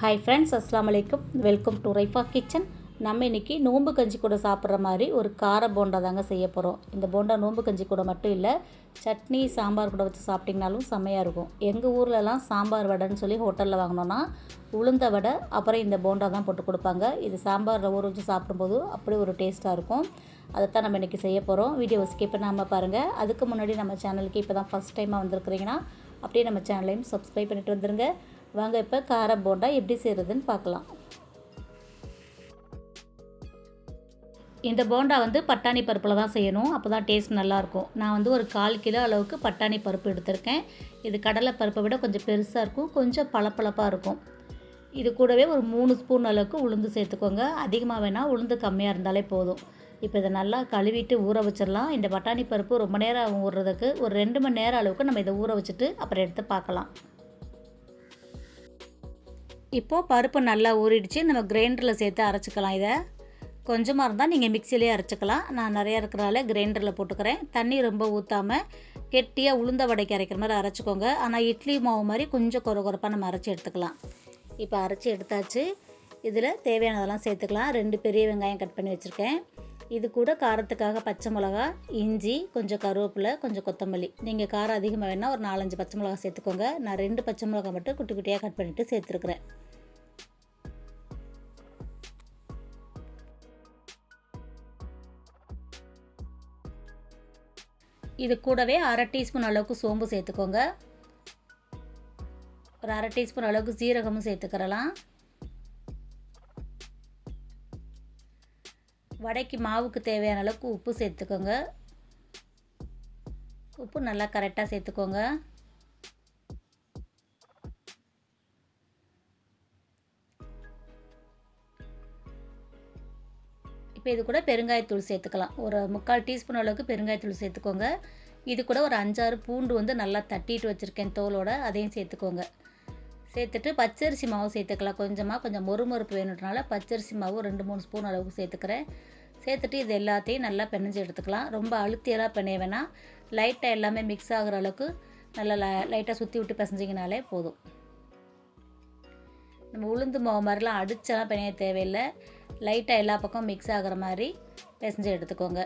Hi friends அஸ்லாம் வலைக்கம் welcome to Raifa kitchen நம்ம இன்றைக்கி நோம்பு கஞ்சி கூட சாப்பிட்ற மாதிரி ஒரு கார போண்டா தாங்க செய்ய போகிறோம் இந்த போண்டா நோம்பு கஞ்சி கூட மட்டும் இல்லை சட்னி சாம்பார் கூட வச்சு சாப்பிட்டிங்கனாலும் செம்மையாக இருக்கும். எங்கள் ஊர்லலாம் சாம்பார் வடைன்னு சொல்லி ஹோட்டலில் வாங்கினோன்னா உளுந்த வடை அப்புறம் இந்த போண்டா தான் போட்டு கொடுப்பாங்க. இது சாம்பாரில் ஊற வச்சு சாப்பிடும்போது அப்படி ஒரு டேஸ்ட்டாக இருக்கும். அதைத்தான் நம்ம இன்றைக்கி செய்ய போகிறோம் வீடியோ ஸ்கிப் பண்ணாமல் பாருங்கள் அதுக்கு முன்னாடி நம்ம சேனலுக்கு இப்போ தான் ஃபஸ்ட் டைமாக வந்திருக்கிறீங்கன்னா அப்படியே நம்ம சேனலையும் சப்ஸ்கிரைப் பண்ணிட்டு வந்துருங்க. வாங்க இப்போ கார போண்டா எப்படி செய்கிறதுன்னு பார்க்கலாம். இந்த போண்டா வந்து பட்டாணி பருப்பில் தான் செய்யணும். அப்போ தான் டேஸ்ட் நல்லாயிருக்கும் நான் வந்து ஒரு கால் கிலோ அளவுக்கு பட்டாணி பருப்பு எடுத்திருக்கேன். இது கடலை பருப்பை விட கொஞ்சம் பெருசாக இருக்கும். கொஞ்சம் பளபளப்பாக இருக்கும். இது கூடவே ஒரு மூணு ஸ்பூன் அளவுக்கு உளுந்து சேர்த்துக்கோங்க. அதிகமாக வேணால் உளுந்து கம்மியாக இருந்தாலே போதும். இப்போ இதை நல்லா கழுவிட்டு ஊற வச்சிடலாம். இந்த பட்டாணி பருப்பு ரொம்ப நேரம் ஆகும் ஊறுறதுக்கு ஒரு ரெண்டு மணி நேரம் அளவுக்கு நம்ம இதை ஊற வச்சுட்டு அப்புறம் எடுத்து பார்க்கலாம். இப்போது பருப்பு நல்லா ஊறிடுச்சு. நம்ம கிரைண்டரில் சேர்த்து அரைச்சிக்கலாம் இதை. கொஞ்சமாக இருந்தால் நீங்கள் மிக்சிலே அரைச்சிக்கலாம். நான் நிறையா இருக்கிறனால கிரைண்டரில் போட்டுக்கிறேன். தண்ணி ரொம்ப ஊற்றாமல் கெட்டியாக உளுந்த வடைக்கு அரைக்கிற மாதிரி அரைச்சிக்கோங்க. ஆனால் இட்லி மாவு மாதிரி கொஞ்சம் குறை குறைப்பாக நம்ம அரைச்சி எடுத்துக்கலாம். இப்போ அரைச்சி எடுத்தாச்சு. இதில் தேவையானதெல்லாம் சேர்த்துக்கலாம். ரெண்டு பெரிய வெங்காயம் கட் பண்ணி வச்சுருக்கேன். இது கூட காரத்துக்காக பச்சை மிளகா இஞ்சி கொஞ்சம் கருவேப்பிலை கொஞ்சம் கொத்தமல்லி. நீங்கள் காரம் அதிகமாக வேணால் ஒரு நாலஞ்சு பச்சை மிளகா சேர்த்துக்கோங்க. நான் ரெண்டு பச்சை மிளகா மட்டும் குட்டி குட்டியாக கட் பண்ணிவிட்டு சேர்த்துருக்குறேன். இது கூடவே அரை டீஸ்பூன் அளவுக்கு சோம்பு சேர்த்துக்கோங்க. ஒரு அரை டீஸ்பூன் அளவுக்கு சீரகமும் சேர்த்துக்கிறலாம். வடைக்கு மாவுக்கு தேவையான அளவுக்கு உப்பு சேர்த்துக்கோங்க. உப்பு நல்லா கரெக்டாக சேர்த்துக்கோங்க. இப்போ இது கூட பெருங்காயத்தூள் சேர்த்துக்கலாம். ஒரு முக்கால் டீஸ்பூன் அளவுக்கு பெருங்காயத்தூள் சேர்த்துக்கோங்க. இது கூட ஒரு அஞ்சாறு பூண்டு வந்து நல்லா தட்டிட்டு வச்சுருக்கேன் தோலோட அதையும் சேர்த்துக்கோங்க. சேர்த்துட்டு பச்சரிசி மாவு சேர்த்துக்கலாம். கொஞ்சமாக கொஞ்சம் மொறுமொறுப்பு வேணுன்றனால பச்சரிசி மாவு ரெண்டு மூணு ஸ்பூன் அளவுக்கு சேர்த்துக்கிறேன். சேர்த்துட்டு இது எல்லாத்தையும் நல்லா பிணைஞ்சு எடுத்துக்கலாம். ரொம்ப அழுத்தியெல்லாம் பிணைய வேணாம். லைட்டாக எல்லாமே மிக்ஸ் ஆகிற அளவுக்கு நல்லா லைட்டாக சுற்றி விட்டு பிசைஞ்சிங்கனாலே போதும். நம்ம உளுந்து மாவு மாதிரிலாம் அடிச்செல்லாம் பிணைய தேவையில்லை. லைட்டாக எல்லா பக்கம் மிக்ஸ் ஆகிற மாதிரி பிசைஞ்சு எடுத்துக்கோங்க.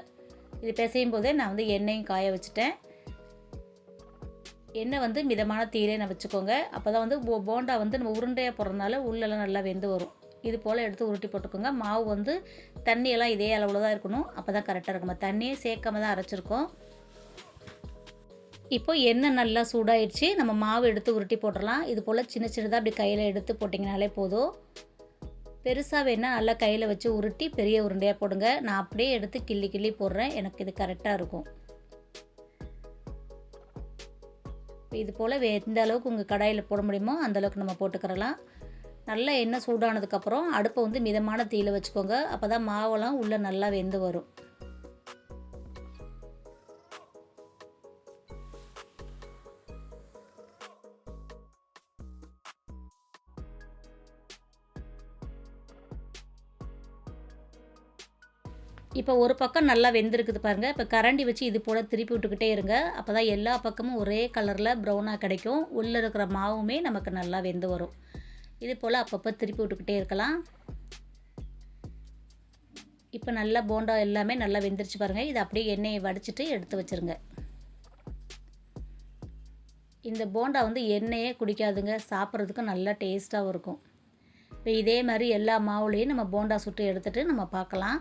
இது பிசையும் போதே நான் வந்து எண்ணெயும் காய வச்சுட்டேன். எண்ணெய் வந்து மிதமான தீரே நான் வச்சுக்கோங்க. அப்போ தான் வந்து போண்டா வந்து நம்ம உருண்டையாக போடுறதுனால உள்ளெல்லாம் நல்லா வெந்து வரும். இது போல் எடுத்து உருட்டி போட்டுக்கோங்க. மாவு வந்து தண்ணியெல்லாம் இதே அளவில் தான் இருக்கணும். அப்போ தான் கரெக்டாக இருக்கும். தண்ணியே சேர்க்காம தான் அரைச்சிருக்கோம். இப்போ எண்ணெய் நல்லா சூடாயிடுச்சு. நம்ம மாவு எடுத்து உருட்டி போட்டுடலாம். இது போல் சின்ன சின்னதாக அப்படி கையில் எடுத்து போட்டிங்கனாலே போதும். பெருசாக வேணால் நல்லா கையில் வச்சு உருட்டி பெரிய உருண்டையாக போடுங்க. நான் அப்படியே எடுத்து கிள்ளி கிள்ளி போடுறேன். எனக்கு இது கரெக்டாக இருக்கும். இது போல் வே- எந்த அளவுக்கு உங்கள் கடாயில் போட முடியுமோ அந்தளவுக்கு நம்ம போட்டுக்கிறலாம். நல்லா எண்ணெய் சூடானதுக்கப்புறம் அடுப்பை வந்து மிதமான தீயில் வச்சுக்கோங்க. அப்போ தான் மாவெல்லாம் உள்ளே நல்லா வெந்து வரும். இப்போ ஒரு பக்கம் நல்லா வெந்திருக்குது பாருங்கள் இப்போ கரண்டி வச்சு இது போல் திருப்பி விட்டுக்கிட்டே இருங்க. அப்போ தான் எல்லா பக்கமும் ஒரே கலரில் ப்ரௌனாக கிடைக்கும். உள்ளே இருக்கிற மாவுமே நமக்கு நல்லா வெந்து வரும். இது போல் அப்பப்போ திருப்பி விட்டுக்கிட்டே இருக்கலாம். இப்போ நல்லா போண்டா எல்லாமே நல்லா வெந்துருச்சு பாருங்கள் இதை அப்படியே எண்ணெயை வடிச்சிட்டு எடுத்து வச்சுருங்க. இந்த போண்டா வந்து எண்ணெயே குடிக்காதுங்க. சாப்பிட்றதுக்கு நல்லா டேஸ்ட்டாகவும் இருக்கும். இப்போ இதே மாதிரி எல்லா மாவுலேயும் நம்ம போண்டா சுட்டு எடுத்துகிட்டு நம்ம பார்க்கலாம்.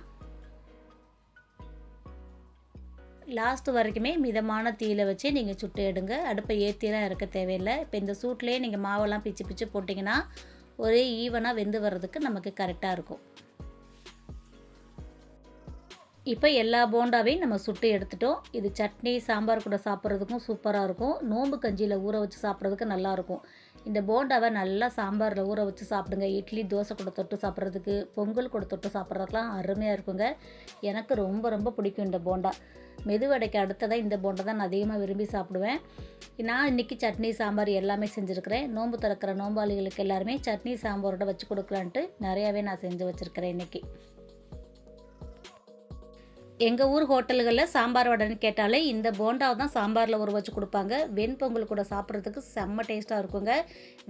லாஸ்ட் வரைக்குமே மிதமான தீயில வச்சு நீங்கள் சுட்டு எடுங்க. அடுப்பை ஏற்றிலாம் இருக்க தேவையில்லை. இப்போ இந்த சூட்லேயே நீங்கள் மாவெல்லாம் பிச்சு பிச்சு போட்டிங்கன்னா ஒரே ஈவனாக வெந்து வர்றதுக்கு நமக்கு கரெக்டாக இருக்கும். இப்போ எல்லா போண்டாவையும் நம்ம சுட்டு எடுத்துட்டோம். இது சட்னி சாம்பார் கூட சாப்பிட்றதுக்கும் சூப்பராக இருக்கும். நோம்பு கஞ்சியில் ஊற வச்சு சாப்பிட்றதுக்கு நல்லாயிருக்கும் இந்த போண்டாவை நல்லா சாம்பாரில் ஊற வச்சு சாப்பிடுங்க. இட்லி தோசை கூட தொட்டு சாப்பிட்றதுக்கு பொங்கல் கூட தொட்டு சாப்பிட்றதுக்கெலாம் அருமையாக இருக்குங்க. எனக்கு ரொம்ப ரொம்ப பிடிக்கும் இந்த போண்டா. மெதுவடைக்கு அடுத்ததாக இந்த போண்டை தான் நான் அதிகமாக விரும்பி சாப்பிடுவேன். நான் இன்றைக்கி சட்னி சாம்பார் எல்லாமே செஞ்சுருக்கிறேன். நோன்பு திறக்கிற நோம்பாளிகளுக்கு எல்லாருமே சட்னி சாம்பாரோட வச்சு கொடுக்கலான்ட்டு நிறையாவே நான் செஞ்சு வச்சுருக்கிறேன் இன்றைக்கி எங்கள் ஊர் ஹோட்டல்களில் சாம்பார் வடைன்னு கேட்டாலே இந்த போண்டாவை தான் சாம்பாரில் ஊற வச்சு கொடுப்பாங்க. வெண்பொங்கல் கூட சாப்பிட்றதுக்கு செம்ம டேஸ்ட்டாக இருக்குங்க.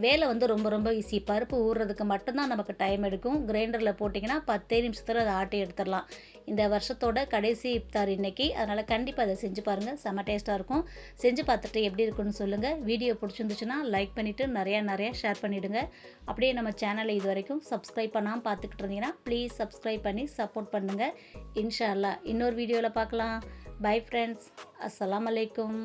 வேலை வந்து ரொம்ப ரொம்ப ஈஸி பருப்பு ஊறுறதுக்கு மட்டும்தான் நமக்கு டைம் எடுக்கும். கிரைண்டரில் போட்டிங்கன்னா பத்தே நிமிஷத்தில் அதை ஆட்டி எடுத்துடலாம். இந்த வருஷத்தோட கடைசி இஃப்தார் இன்றைக்கி அதனால் கண்டிப்பாக அதை செஞ்சு பாருங்கள் செம்ம டேஸ்ட்டாக இருக்கும். செஞ்சு பார்த்துட்டு எப்படி இருக்குன்னு சொல்லுங்கள் வீடியோ பிடிச்சிருந்துச்சுன்னா லைக் பண்ணிவிட்டு நிறையா நிறையா ஷேர் பண்ணிவிடுங்க அப்படியே நம்ம சேனலை இது வரைக்கும் சப்ஸ்கிரைப் பண்ணாமல் பார்த்துக்கிட்டு இருந்தீங்கன்னா ப்ளீஸ் சப்ஸ்கிரைப் பண்ணி சப்போர்ட் பண்ணுங்கள் இன்ஷா அல்லா இன்னொரு வீடியோவில் பார்க்கலாம். பை ஃப்ரெண்ட்ஸ் அஸ்லாம் அலைக்கும்